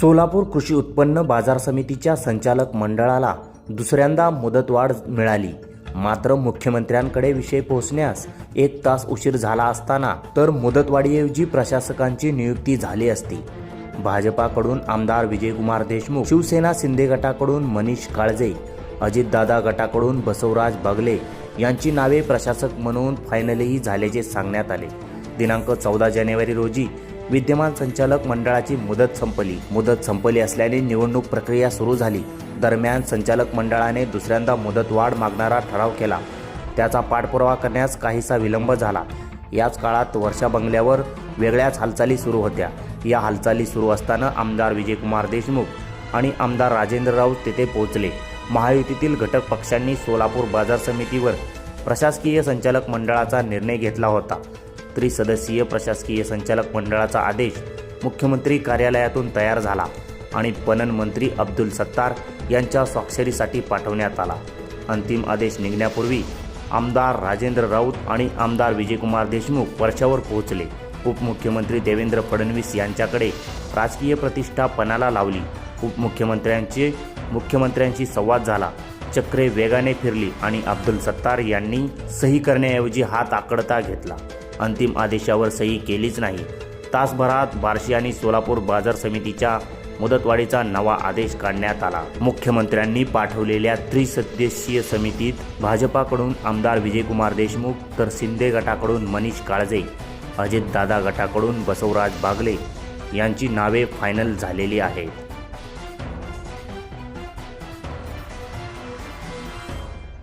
सोलापूर कृषी उत्पन्न बाजार समितीच्या संचालक मंडळाला दुसऱ्यांदा मुदतवाढ मिळाली. मात्र मुख्यमंत्र्यांकडे विषय पोहोचण्यास एक तास उशीर झाला असताना तर मुदतवाढीऐवजी प्रशासकांची नियुक्ती झाली असती. भाजपाकडून आमदार विजयकुमार देशमुख शिवसेना शिंदे गटाकडून मनीष काळजे अजितदादा गटाकडून बसवराज बगले यांची नावे प्रशासक म्हणून फायनलीही झाल्याचे सांगण्यात आले. दिनांक चौदा जानेवारी रोजी विद्यमान संचालक मंडळाची मुदत संपली. मुदत संपली असल्याने निवडणूक प्रक्रिया सुरू झाली. दरम्यान संचालक मंडळाने दुसऱ्यांदा मुदतवाढ मागणारा ठराव केला. त्याचा पाठपुरावा करण्यास काहीसा विलंब झाला. याच काळात वर्षा बंगल्यावर वेगळ्याच हालचाली सुरू होत्या. या हालचाली सुरू असताना आमदार विजयकुमार देशमुख आणि आमदार राजेंद्र राऊत तेथे पोहोचले. महायुतीतील घटक पक्षांनी सोलापूर बाजार समितीवर प्रशासकीय संचालक मंडळाचा निर्णय घेतला होता. त्रिसदस्यीय प्रशासकीय संचालक मंडळाचा आदेश मुख्यमंत्री कार्यालयातून तयार झाला आणि पणन मंत्री अब्दुल सत्तार यांच्या स्वाक्षरीसाठी पाठवण्यात आला. अंतिम आदेश निघण्यापूर्वी आमदार राजेंद्र राऊत आणि आमदार विजयकुमार देशमुख वर्षावर पोहोचले. उपमुख्यमंत्री देवेंद्र फडणवीस यांच्याकडे राजकीय प्रतिष्ठा पणाला लावली. उपमुख्यमंत्र्यांचे मुख्यमंत्र्यांशी संवाद झाला. चक्रे वेगाने फिरली आणि अब्दुल सत्तार यांनी सही करण्याऐवजी हात आकडता घेतला. अंतिम आदेशावर सही केलीच नाही. तासभरात बार्शी आणि सोलापूर बाजार समितीच्या मुदतवाढीचा नवा आदेश काढण्यात आला. मुख्यमंत्र्यांनी पाठवलेल्या त्रिसदस्यीय समितीत भाजपाकडून आमदार विजयकुमार देशमुख तर शिंदे गटाकडून मनीष काळजे अजितदादा गटाकडून बसवराज बागले यांची नावे फायनल झालेली आहेत.